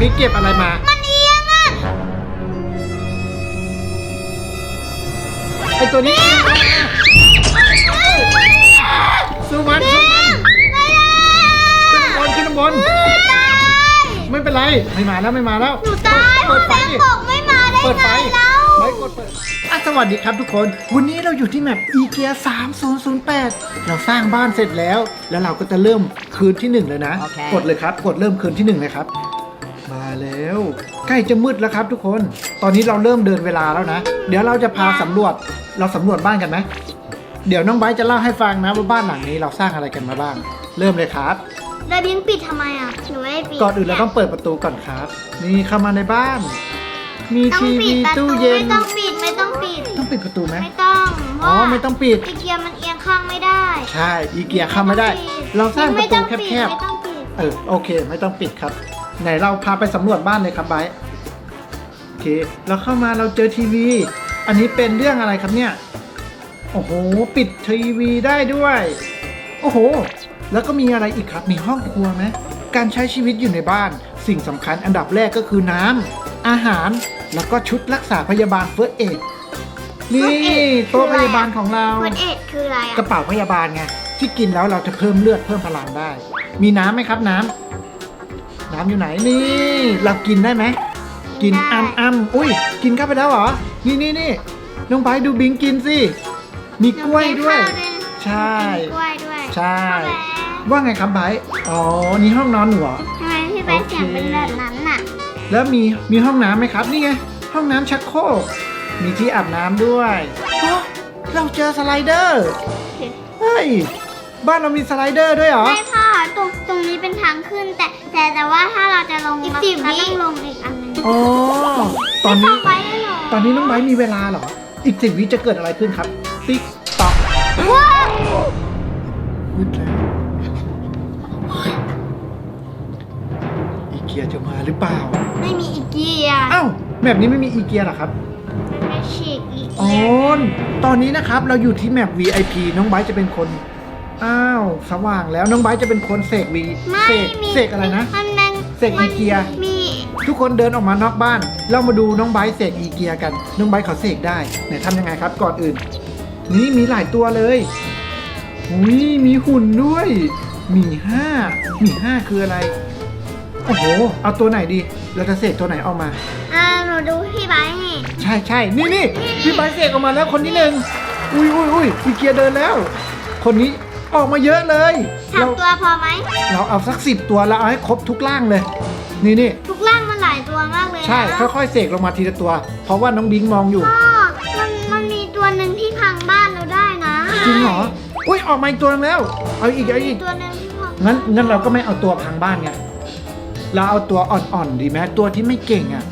บิ๊กเก็บอะไรมา มันเอียงอะไอตัวนี้สู้มันสู้มันขึ้นข้างบนขึ้นข้างบนตายไม่เป็นไร ไม่มาแล้วไม่มาแล้ว หนูตายเปิดไฟแบงดิค์บอกไม่มาได้เปิดไงไฟแล้วไม่กดเปิดอะสวัสดีครับทุกคน วันนี้เราอยู่ที่แมปอีเกีย3008 เราสร้างบ้านเสร็จแล้ว แล้วเราก็จะเริ่มคืนที่หนึ่งเลยนะโอเคกดเลยครับ กดเริ่มคืนที่หนึ่งเลยครับมาแล้ว ใกล้จะมืดแล้วครับทุกคน ตอนนี้เราเริ่มเดินเวลาแล้วนะ เดี๋ยวเราจะพาสำรวจ เราสำรวจบ้านกันไหมเดี๋ยวน้องไบร์ทจะเล่าให้ฟังนะว่าบ้านหลังนี้เราสร้างอะไรกันมาบ้าง เริ่มเลยครับแล้วบิงปิดทำไมอะ หนูไม่ได้ปิดก่อนอื่นเราต้องเปิดประตูก่อนครับ นี่เข้ามาในบ้าน มีต้องทีปิวีดประตูตู้เย็น ไม่ต้องปิดไม่ต้องปิด ต้องปิดประตูไหมไม่ต้องเพอ๋อราะว่าไม่ต้องปิดอีเกียมันเอียงข้างไม่ได้ใช่ อีเกียเข้าไม่ได้ เราสร้างประตูแคบไม่ต้องปิดๆเออโอเค ไม่ต้องปิดครับ ไหนเราพาไปสำรวจบ้านเลยครับไบร์ทโอเคเราเข้ามาเราเจอทีวี อันนี้เป็นเรื่องอะไรครับเนี่ย โอ้โห ปิดทีวีได้ด้วย โอ้โห แล้วก็มีอะไรอีกครับ มีห้องครัวไหมการใช้ชีวิตอยู่ในบ้าน สิ่งสำคัญอันดับแรกก็คือน้ำ อาหาร แล้วก็ชุดรักษาพยาบาลเฟิร์สเอดนี่โต๊ะพยาบาลของเรา เฟิร์สเอ็ดคืออะไรกอะระเป๋าพยาบาลไง ที่กินแล้วเราจะเพิ่มเลือดเพิ่มพลังได้ มีน้ำไหมครับน้ำ น้ำอยู่ไหนนี่เรากินได้ไหมกินอ้ำอ้ำอุ้ยกินเข้าไปแล้วเหรอนี่นี่นี่น้องไบร์ทดูบิงกินสิมีกล้วยด้วย ใช่มีกล้วยด้วยใช่แล้วว่าไงครับไบร์ทอ๋อนี่ห้องนอนหนูเหรอ ทำไมพี่ใบเสียงเป็นแบบนั้นน่ะแล้วมีมีห้องน้ำไหมครับ นี่ไง ห้องน้ำชักโครกมีที่อาบน้ำด้วยอ๋อเราเจอสไลเดอร์เฮ้ยบ้านเรามีสไลเดอร์ด้วยเหรอ ไม่พ่อ ตรงตรงนี้เป็นทางขึ้น แต่แต่แต่ว่าถ้าเราจะลงอีกเราสิบวิต้องลงอีกอันหนึงอ๋อตอนนี้ไม่ฟังไว้ได้หรอตอนนี้น้องไบร์ทมีเวลาเหรอ อีกสิบวิจะเกิดอะไรขึ้นครับ ติ๊กตอกว้าวมืดแล้วอีเกียจะมาหรือเปล่า ไม่มีอีกเกียร์อ้าวแบบนี้ไม่มีอีเกียเหรอครับไม่ฉีกอีกอ๋อเกียร์ตอนนี้นะครับเราอยู่ที่แมป VIP น้องไบร์ทจะเป็นคน อ้าวสว่างแล้วน้องไบร์ทจะเป็นคนเสกวีไม่เสกมีเสกอะไรนะ มันมันเสกอีเกียมีทุกคนเดินออกมานอกบ้าน เรามาดูน้องไบร์ทเสกอีเกียกัน น้องไบร์ทเขาเสกได้ไหนทำยังไงครับ ก่อนอื่น นี่มีหลายตัวเลยอุ้ยมีหุ่นด้วยหมีห้าหมีห้าคืออะไรโอ้โหเอาตัวไหนดีเราจะเสกตัวไหนออกมา อ่าหนูดูพี่ไบร์ทให้ใช่ใช่นี่นี่พี่ไบร์ทเสกออกมาแล้วคนที่หนึ่งอุ้ยอุ้ยอุ้ยอีเกียเดินแล้ว คนนี้ ออกมาเยอะเลยสาเรามตัวพอไหม เราเอาสักสิบตัวแล้วเอาให้ครบทุกร่างเลย นี่นี่ทุกร่างมันหลายตัวมากเลยนะใช่ค่อยๆเสกลงมาทีละตัว เพราะว่าน้องบิงมองอยู่พ่อมันมันมีตัวหนึ่งที่พังบ้านเราได้นะจริงเหรออุ้ยออกมาอีกตัวนึงแล้ว เอาอีกเอาอีก ตัวหนึ่งที่พังงั้นงั้นเราก็ไม่เอาตัวพังบ้านไง เราเอาตัวอ่อนๆดีไหมตัวที่ไม่เก่งอะ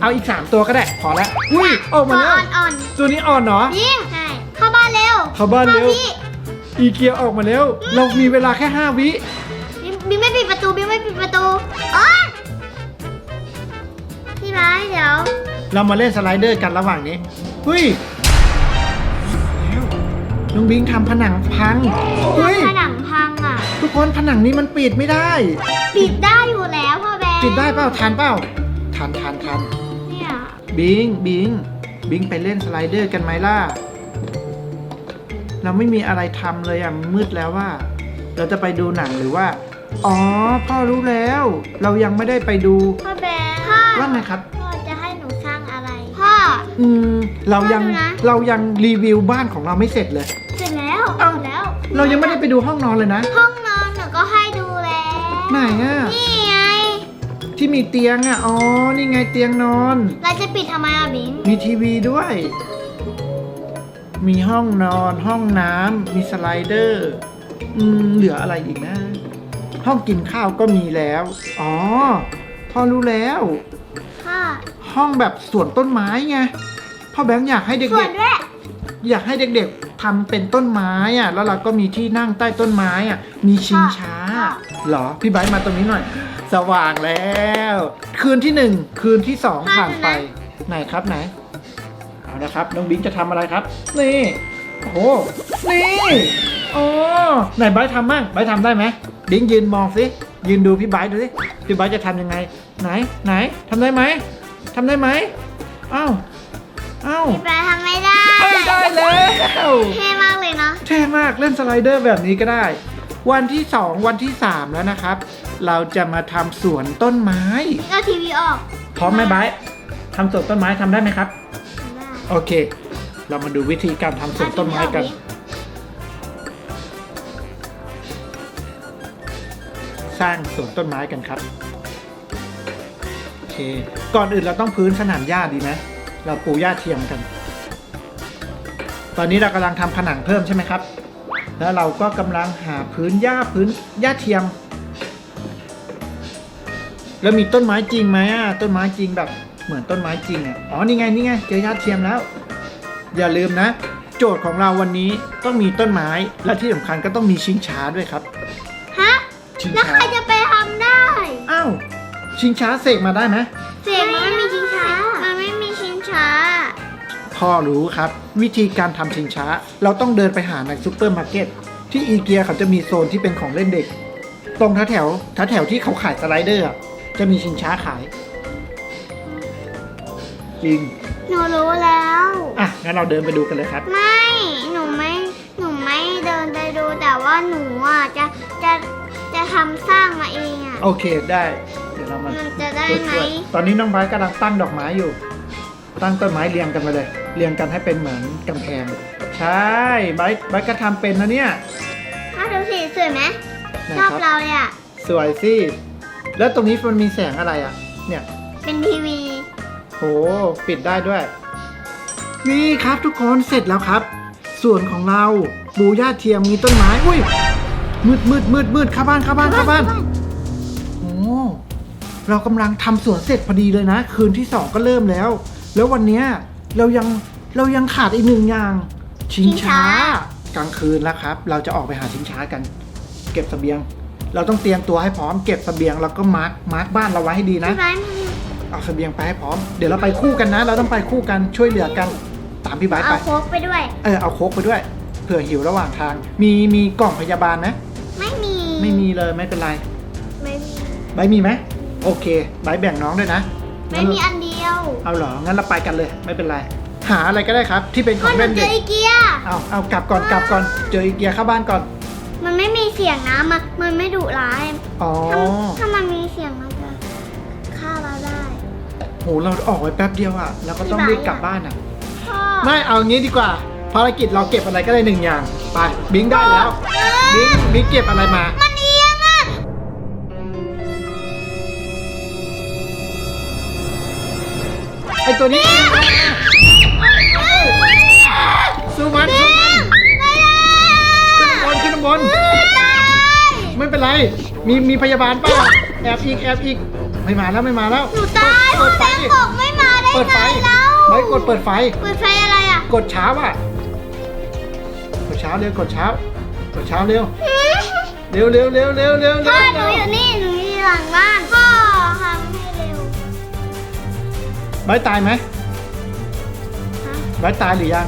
เอาอีกสามตัวก็ได้พอละอุ้ยออกตัมาวแล้ว อ่อนตัวนี้อ่อนเหรอ ๆยิงใช่เข้าบ้านเร็วเข้าบ้านเร็ว พี่ อีเกียออกมาแล้ว เรามีเวลาแค่ห้าวิบิ๊กบิ๊กไม่ปิดประตูบิ๊กไม่ปิดประตูอ๋อพี่ไบร์ทเดี๋ยวเรามาเล่นสไลเดอร์กันระหว่างนี้เฮ้ยแล้วน้องบิงทำผนังพังเฮ้ยผนังพังอะ ทุกคนผนังนี้มันปิดไม่ได้ ปิดได้อยู่แล้วพ่อแบงค์ปิดได้เปล่าทันเปล่าทันทันทันเนี่ยบิงบิงบิงไปเล่นสไลเดอร์กันไหมล่ะ เราไม่มีอะไรทำเลยอะมันมืดแล้วว่า เราจะไปดูหนังหรือว่า อ๋อพ่อรู้แล้ว เรายังไม่ได้ไปดูพ่อแบงค์พ่อว่าไงครับ พ่อจะให้หนูสร้างอะไร พ่อ อืมเรายังพ่อดูนะเรายังรีวิวบ้านของเราไม่เสร็จเลยเสร็จแล้วเอ้าเสร็จแล้ว เรายังไม่ได้ไปดูห้องนอนเลยนะ ห้องนอนหนูก็ให้ดูแล้วไหนอะนี่ไงที่มีเตียงอะอ๋อนี่ไงเตียงนอนเราจะปิดทำไมอะบิงมีทีวีด้วย มีห้องนอน ห้องน้ำมีสไลเดอร์อืมเหลืออะไรอีกนะ ห้องกินข้าวก็มีแล้ว อ๋อ พ่อรู้แล้วพ่อห้องแบบสวนต้นไม้ไง พ่อแบงค์อยากให้ส่เด็วนกด้วยๆ อยากให้เด็กๆทำเป็นต้นไม้อะ แล้วเราก็มีที่นั่งใต้ต้นไม้อะ มีชิงช้า เหรอ พี่ไบร์ทมาตรงนี้หน่อย สว่างแล้ว คืนที่หนึ่ง คืนที่สองผ่านไป ไหนครับไหน เอาละครับ น้องบิ๊กจะทำอะไรครับ นี่โอ้โหนี่โอ้ไหนไบร์ททำบ้างไบร์ททำได้ไหมบิงยืนมองสิยืนดูพี่ไบร์ทดูสิพี่ไบร์ทจะทำยังไง ไหนไหนทำได้ไหมทำได้ไหมเอ้าเอ้าพี่แปรทำไม่ได้เอ้ยได้แล้วเท่มากเลยเนาะเท่มากเล่นสไลเดอร์แบบนี้ก็ได้ วันที่ 2 วันที่ 3 แล้วนะครับ เราจะมาทำสวนต้นไม้ก็ทีวีออกพร้อมไหมไบร์ททำสวนต้นไม้ทำได้ไหมครับทำได้ โอเค เรามาดูวิธีการทำสวนต้นไม้กัน สร้างสวนต้นไม้กันครับ โอเค ก่อนอื่นเราต้องพื้นสนามหญ้าดีไหมเราปูหญ้าเทียมกัน ตอนนี้เรากำลังทำผนังเพิ่มใช่ไหมครับ แล้วเราก็กำลังหาพื้นหญ้าพื้นหญ้าเทียม แล้วมีต้นไม้จริงไหมอะต้นไม้จริงแบบ เหมือนต้นไม้จริงอะอ๋อนี่ไงนี่ไงเจอหญ้าเทียมแล้ว อย่าลืมนะ โจทย์ของเราวันนี้ต้องมีต้นไม้และที่สำคัญก็ต้องมีชิงช้าด้วยครับ ฮะ ชิงแล้วช้าใครจะไปทำได้อ้าวชิงช้าเสกมาได้ไหมเสียงมันไม่มีชิงช้า มันไม่มีชิงช้า พ่อรู้ครับ วิธีการทำชิงช้า เราต้องเดินไปหาในซูเปอร์มาร์เก็ตที่อีเกียเขาจะมีโซนที่เป็นของเล่นเด็ก ตรงแถวแถวๆแถวๆที่เขาขายสไลเดอร์อะจะมีชิงช้าขาย จริงหนูรู้แล้ว อะงั้นเราเดินไปดูกันเลยครับไม่ หนูไม่ หนูไม่เดินไปดูแต่ว่าหนูอะจะจะจะทำสร้างมาเองอะ โอเคได้ เดี๋ยวเรามามันจะได้ไหม ช่วยๆตอนนี้น้องไบร์ทกำลังตั้งดอกไม้อยู่ ตั้งต้นไม้เรียงกันมาเลย เรียงกันให้เป็นเหมือนกำแพง ใช่ไบร์ทไบร์ทก็ทำเป็นนะเนี่ยถ้าดูสิสวยไหมไหนชอบครับ เราเลยอะ สวยสิ แล้วตรงนี้มันมีแสงอะไรอะ เนี่ย เป็นทีวีโหปิดได้ด้วย นี่ครับทุกคนเสร็จแล้วครับ ส่วนของเราปูหญ้าเทียมมีต้นไม้อุ้ยมืดมืดมืดมืดเข้าบ้านเข้าบ้านเข้าบ้านโอ้เรากำลังทำสวนเสร็จพอดีเลยนะ คืนที่สองก็เริ่มแล้ว แล้ววันเนี้ยเรายังเรายังขาดอีกหนึ่งอย่างชิงช้า กลางคืนแล้วครับ เราจะออกไปหาชิงช้ากัน เก็บเสบียง เราต้องเตรียมตัวให้พร้อมเก็บเสบียงแล้วก็มาร์กมาร์กบ้านเราไว้ให้ดีนะพี่ไบร์ท เอาเสบียงไปให้พร้อม เดี๋ยวเราไปคู่กันนะ เราต้องไปคู่กันช่วยเหลือกันตามพี่ไบร์ทเอาไป โค้กไปด้วย เออเอาโค้กไปด้วย เผื่อหิวระหว่างทาง มีมีกล่องพยาบาลไหมไม่มีไม่มีเลยไม่เป็นไรไม่มีไบร์ทมีไหมโอเคไบร์ทแบ่งน้องด้วยนะไม่งั้นมีอันเดียวเอาเหรองั้นเราไปกันเลย ไม่เป็นไร หาอะไรก็ได้ครับ ที่เป็นขก็องหนูเล่นเจเด็อกอีเกีย เอาเอากลับก่อนกลับก่อนเจออีเกียเข้าบ้านก่อนมันไม่มีเสียงนะมันมันไม่ดุร้ายอ๋อถ้าถ้ามันมีเสียงมัน โหเราออกไปแป๊บเดียวอะเราก็ต้องรีบกลับบ้านอะพ่อไม่เอางี้ดีกว่า ภารกิจเราเก็บอะไรก็ได้หนึ่งอย่าง ไป บิงได้แล้ว บิงบิงเก็บอะไรมา มันเอียงอะไอตัวนี้สู้มันสู้มันขึ้นข้างบนขึ้นข้างบน ไม่เป็นไร มีมีพยาบาลป่ะแอบอีกแอบอีก ไม่มาแล้วไม่มาแล้ว หนูตาย เปิดแบไฟงดิบอกไม่มาได้เปิดไงไฟแล้วไม่กดเปิดไฟ เปิดไฟอะไรอะกดเช้าอะกดเช้าเร็วกดเช้ากดเช้าเร็วเร็วเร็วเร็วเร็วเร็วเร็พ่อวหนูอยู่นี่หนูอยู่หลังบ้านพ่อทำให้เร็วใบร์ทตายไหมฮะใบร์ทตายหรือยัง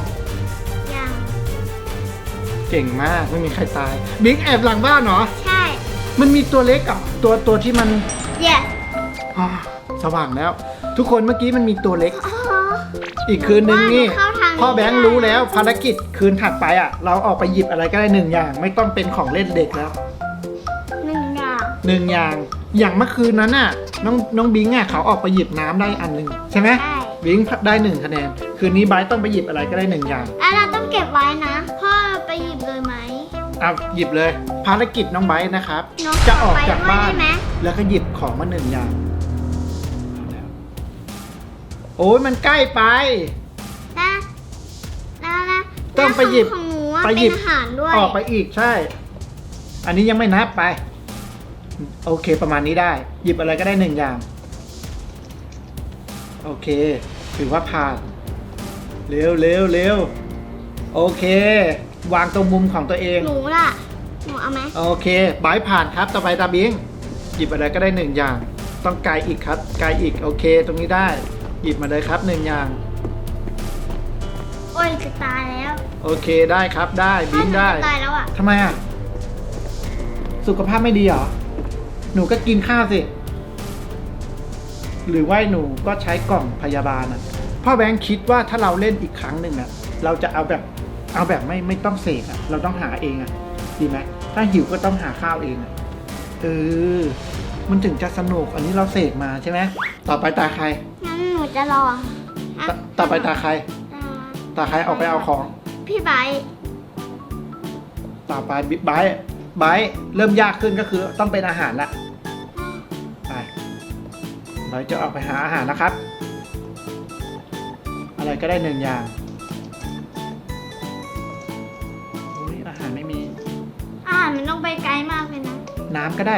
ยังเก่งมากไม่มีใครตายบิ๊กแอบหลังบ้านเหรอใช่มันมีตัวเล็กอะตัวตัวที่มัน yes อ่า สว่างแล้ว ทุกคนเมื่อกี้มันมีตัวเล็กอ๋ออีกคืนนึงนี่ว่าหนูเข้าทางนี้ พ่อแบงค์ได้รู้แล้วภารกิจคืนถัดไปอะ เราออกไปหยิบอะไรก็ได้หนึ่งอย่าง ไม่ต้องเป็นของเล่นเด็กแล้ว หนึ่งอย่างหนึ่งอย่าง อย่างเมื่อคืนนั้นน่ะ น้องน้องบิงอะเขาออกไปหยิบน้ำได้อันหนึ่งใช่ไหมใช่บิงได้หนึ่งคะแนน คืนนี้ไบร์ทต้องไปหยิบอะไรก็ได้หนึ่งอย่างแล้วเราต้องเก็บไว้นะ พ่อไปหยิบเลยไหม เอาหยิบเลย ภารกิจน้องไบร์ทนะครับ น้องจะออกจากไปด้วยบ้านได้ไหม แล้วก็หยิบของมาหนึ่งอย่าง โอ้ยมันใกล้ไป แล้วแล้วแล้วต้องไปหยิบแล้วของหนูอะไปเป็นหยิบอาหารด้วยออกไปอีกใช่ อันนี้ยังไม่นับไป โอเคประมาณนี้ได้ หยิบอะไรก็ได้หนึ่งอย่าง โอเค ถือว่าผ่าน เร็วเร็วเร็วโอเค วางตรงมุมของตัวเอง หนูล่ะหนูเอาไหมโอเคบายผ่านครับ ต่อไปตาบิง หยิบอะไรก็ได้หนึ่งอย่าง ต้องไกลอีกครับ ไกลอีก โอเค ตรงนี้ได้ หยิบมาเลยครับหนึ่งอย่าง โอ้ยจะตายแล้วโอเคได้ครับได้บิงได้พ่อหนูจะตายแล้วอะทำไมอะ สุขภาพไม่ดีเหรอ หนูก็กินข้าวสิ หรือว่าหนูก็ใช้กล่องพยาบาลอะพ่อแบงค์คิดว่าถ้าเราเล่นอีกครั้งหนึ่งอะ เราจะเอาแบบเอาแบบไม่ไม่ต้องเสกอะ เราต้องหาเองอะ ดีไหมถ้าหิวก็ต้องหาข้าวเองอะเออมันถึงจะสนุกอันนี้เราเสกมาใช่ไหมต่อไปตาใคร งั้นหนูจะรอตต่อไปตาใคร ตาตาใครออกไปเอาของ พี่ไบร์ทต่อไปบิ๊กไบค์ไบค์เริ่มยากขึ้นก็คือต้องเป็นอาหารละไปไบค์จะออกไปหาอาหารนะครับ อะไรก็ได้หนึ่งอย่างอุ้ยอาหารไม่มี อาหารมันต้องไปไกลมากเลยนะ น้ำก็ได้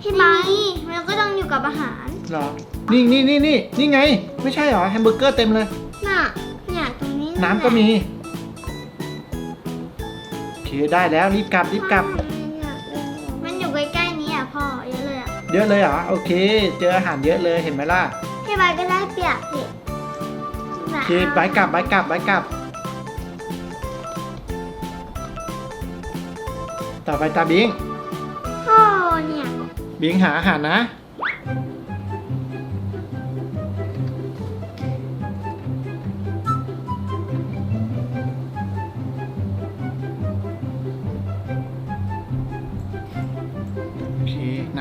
พี่ไบร์ทมันก็ต้องอยู่กับอาหารเหรอ นี่นี่นี่นี่นี่ไง ไม่ใช่เหรอแฮมเบอร์เกอร์เต็มเลย น่ะ เนี่ยตรงนี้น้ำก็มี โอเคได้แล้วรีบกลับรีบกลับ มันอยู่ใกล้ๆนี้อะพ่อเยอะเลยอะเยอะเลยเหรอโอเค เจออาหารเยอะเลยเห็นไหมล่ะพี่ไบร์ทก็ได้เปรียบสิโอเคไบค์กลับไบค์กลับไบค์กลับ ต่อไปตาบิง พ่อเนี่ย บิงหาอาหารนะ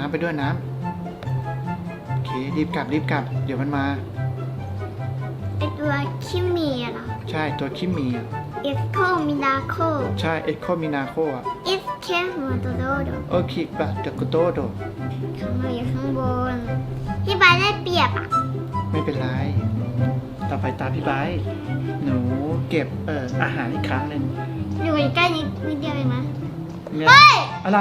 ำไปด้วยน้ำโอเครีบกลับรีบกลับ เดี๋ยวมันมา ไอตัวคิมีอะเหรอ ใช่ตัวคิมมีอะเอ็กโคมินาโคใช่เอ็กโคมินาโคอะอิสเคหัวโตโดโดโอเคบะเดกุโตโดข้างบนอยู่ข้างบน พี่ไบร์ทได้เปรียบอะ ไม่เป็นไร ต่อไปตาพี่ไบร์ทหนูเก็บเอ่ออาหารอีกครั้งหนึ่งอยู่ใกล้ๆนิดนิดเดียวเองนะเนี่ยเฮ้ย อะไร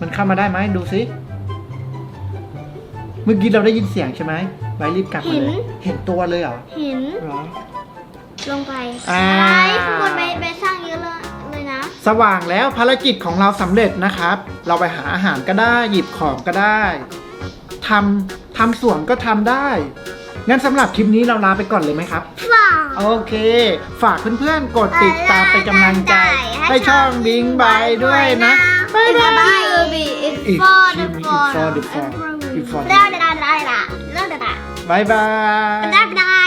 มันเข้ามาได้ไหมดูสิเมื่อกี้เราได้ยินเสียงใช่ไหมไบร์ทรีบกลับมาเลยเห็นตัวเลยเหรอเห็นเหรอ ลงไปอ่า อะไรข้างบนไปไปสร้างเยอะเลยเลยนะ สว่างแล้วภารกิจของเราสำเร็จนะครับ เราไปหาอาหารก็ได้หยิบของก็ได้ทำทำสวนก็ทำได้งั้นสำหรับคลิปนี้เราลาไปก่อนเลยไหมครับว้าวโอเค ฝากเพื่อนๆ กดติดตามเป็นกำลังใจ ให้ช่องบิงบายด้วยนะ It, for the for. It for the for. Bye bye. Bye bye.